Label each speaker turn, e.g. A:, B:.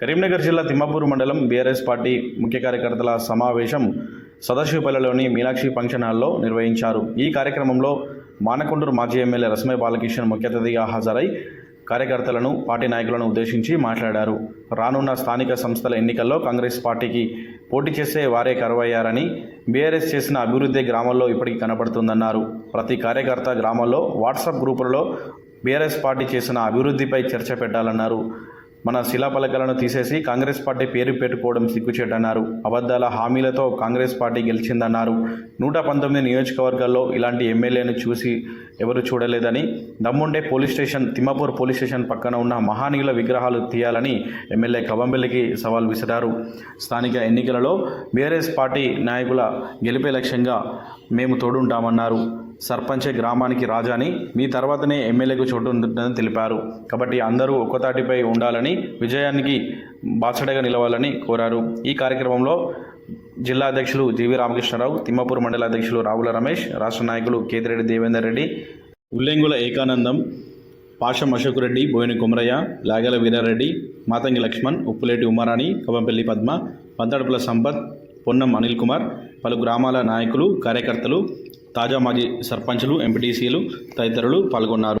A: కరీంనగర్ జిల్లా తిమ్మాపూర్ మండలం BRS party ముఖ్య కార్యకర్తల సమావేశం సదాశివపల్లిలోని మీనాక్షి ఫంక్షన్ హాల్లో నిర్వహించారు. ఈ కార్యక్రమంలో మానకొండూరు మాజీ ఎమ్మెల్యే రస్మై బాలకిషన్ ముఖ్య అతిథిగా హాజరై కార్యకర్తలను పార్టీ నాయకులను ఉద్దేశించి మాట్లాడారు. రానున్న స్థానిక సంస్థల ఎన్నికల్లో కాంగ్రెస్ పార్టీకి పోటీ చేసే వారే కరువయ్యారని బీఆర్ఎస్ చేసిన అభివృద్ధి గ్రామాల్లో ఇప్పటికీ కనబడుతుందన్నారు. ప్రతి కార్యకర్త గ్రామాల్లో వాట్సాప్ గ్రూపులలో బీఆర్ఎస్ పార్టీ చేసిన అభివృద్ధిపై చర్చ పెట్టాలన్నారు. మన శిలాపలకలను తీసేసి కాంగ్రెస్ పార్టీ పేరు పెట్టుకోవడం సిగ్గుచేటన్నారు. అబద్ధాల హామీలతో కాంగ్రెస్ పార్టీ గెలిచిందన్నారు. నూట పంతొమ్మిది నియోజకవర్గాల్లో ఇలాంటి ఎమ్మెల్యేను చూసి ఎవరు చూడలేదని దమ్ముండే police station Thimmapur police station పక్కన ఉన్న మహానీయుల విగ్రహాలు తీయాలని ఎమ్మెల్యే కవంబెల్లికి సవాల్ విసిరారు. స్థానిక ఎన్నికలలో బీఆర్ఎస్ పార్టీ నాయకుల గెలిపే లక్ష్యంగా మేము తోడుంటామన్నారు. సర్పంచే గ్రామానికి రాజాని మీ తర్వాతనే ఎమ్మెల్యేకు చోటు ఉంటుందని తెలిపారు. కాబట్టి అందరూ ఒక్కతాటిపై ఉండాలని విజయానికి బాసడగా నిలవాలని కోరారు. ఈ కార్యక్రమంలో జిల్లా అధ్యక్షులు జీవి రామకృష్ణరావు తిమ్మపూర్ మండల అధ్యక్షులు రావుల రమేష్ రాష్ట్ర నాయకులు కేతిరెడ్డి దేవేందర్ రెడ్డి ఉల్లెంగుల ఏకానందం పాషం అశోక్ రెడ్డి బోయిన కుమరయ్య లాగల వీరారెడ్డి మాతంగి లక్ష్మణ్ ఉప్పులేటి ఉమారాణి కవంపల్లి పద్మ పంతడుపుల సంపత్ పొన్నం అనిల్ కుమార్ పలు గ్రామాల నాయకులు కార్యకర్తలు తాజా మాజీ సర్పంచ్లు ఎంపీటీసీలు తదితరులు పాల్గొన్నారు.